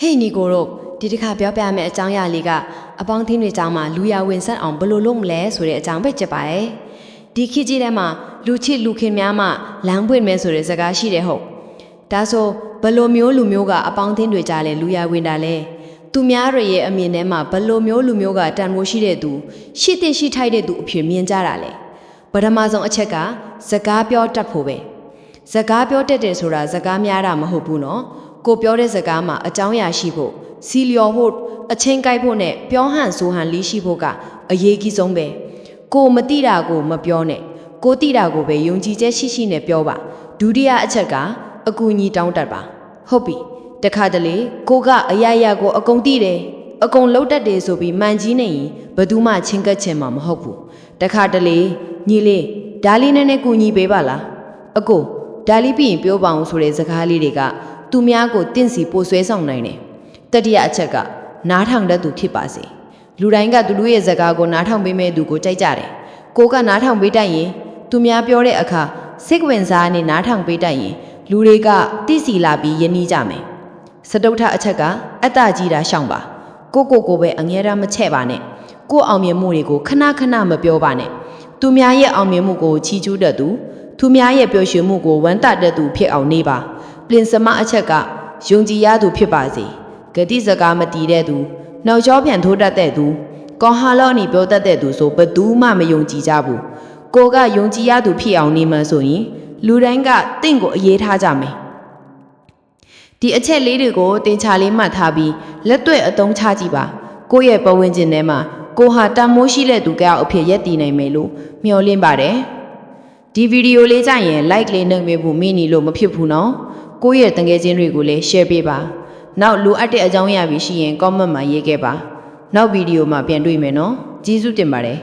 ဟေးနီကိုတို့ဒီတစ်ခါပြောပြမယ့်အကြောင်းအရာလေးကအပေါင်းအသင်းတွေအကြောင်းမှာလူရဝင်ဆက်အောင်ဘယ်လိုလုပ်မလဲဆိုတဲ့အကြောင်းပဲချက်ပါရဲ့ဒီခေတ်ကြီးထဲမှာလူချစ်လူခင်များမှလမ်းပွင့်မယ်ဆိုတဲ့စကားရှိတယ်ဟုတ်ဒါဆိုဘယ်လိုမျိုးလူမျိုးကအပေါင်းအသင်းတွေကြားလဲလူရဝင်တာလဲသူများတွေရဲ့အမြင်ထဲမှာဘယ်လိုမျိုးလူမျိုးကတန်ဖိုးရှိတဲ့သူရှိတဲ့ရှိထိုက်တဲ့သူအဖြစ်မြင်ကြတာလဲပထမဆုံးအချက်ကစကားပြောတတ်ဖို့ပဲစကားပြောတတ်တယ်ဆိုတာစကားများတာမဟုတ်ဘူးနော် ကိုပြောတဲ့စကားမှာအကြောင်းအရာရှိဖို့စီလျော်ဖို့အချင်းကိုက်ဖို့နဲ့ပြောဟန်ဆိုဟန်လေးရှိဖို့ကအရေးကြီးဆုံးပဲကိုမတိတာကိုမပြောနဲ့ကိုတိတာကိုပဲယုံကြည်ချက်ရှိရှိနဲ့ပြောပါဒုတိယအချက်ကအကူအညီတောင်းတတ်ပါဟုတ်ပြီတခါတလေကိုကအရာရာကိုအကုန်တိတယ်အကုန်လုံးတတ်တယ်ဆိုပြီးမှန်ကြီးနေရင်ဘယ်သူမှချင်းကပ်ချင်မှာမဟုတ်ဘူးတခါတလေညီလေးဒါလေးနဲ့နဲ့ကူညီပေးပါလားအကိုဒါလေးပြီးရင်ပြောပါအောင်ဆိုတဲ့စကားလေးတွေက သူများကိုတင့်စီပိုဆွဲဆောင်နိုင်တယ်။တတိယအချက်ကနားထောင်တတ်သူဖြစ်ပါစေ။လူတိုင်းကသူတို့ရဲ့စကားကိုနားထောင်ပေးမဲ့သူကိုကြိုက်ကြတယ်။ကိုကနားထောင်ပေးတတ်ရင်သူများပြောတဲ့အခါစိတ်ဝင်စားနဲ့နားထောင်ပေးတတ်ရင်လူတွေကတိစီလာပြီးယဉ်နီးကြမယ်။စတုထအချက်ကအတ္တကြီးတာရှောင်ပါ။ကိုကိုကိုပဲအငြဲတမ်းမချဲ့ပါနဲ့။ကိုအောင်မြင်မှုတွေကိုခဏခဏမပြောပါနဲ့။သူများရဲ့အောင်မြင်မှုကိုချီးကျူးတတ်သူသူများရဲ့ပျော်ရွှင်မှုကိုဝမ်းသာတတ်သူဖြစ်အောင်နေပါ ပြင်စမအချက်ကယုံကြည်ရသူဖြစ်ပါစေဂတိစကားမတီးတဲ့သူနောက်ကျောပြန်ထိုးတတ်တဲ့သူကောဟာလော့နီပြောတတ်တဲ့သူဆိုဘယ်သူမှမယုံကြည်ကြဘူးကိုကယုံကြည်ရသူဖြစ်အောင်နေမှဆိုရင်လူတိုင်းကတင့်ကိုအရေးထားကြမယ်ဒီအချက်လေးတွေကိုတင်ချလေးမှတ်ထားပြီးလက်တွေ့အသုံးချကြည့်ပါကိုယ့်ရဲ့ပတ်ဝန်းကျင်ထဲမှာကိုဟာတန်မိုးရှိတဲ့သူကြောက်အဖြစ်ရက်တည်နိုင်မယ်လို့မျှော်လင့်ပါတယ်ဒီဗီဒီယိုလေးကြရင် like လေးနှုတ်မိဖို့မိနေလို့မဖြစ်ဘူးနော် ကိုယ့်ရဲ့တငယ်ချင်းတွေကိုလည်း share ပေးပါနောက်လိုအပ်တဲ့အကြောင်းအရာရှိရင် comment မှာရေးခဲ့ပါနောက်ဗီဒီယိုမှာပြန်တွေ့မယ်နော်ကျေးဇူးတင်ပါတယ်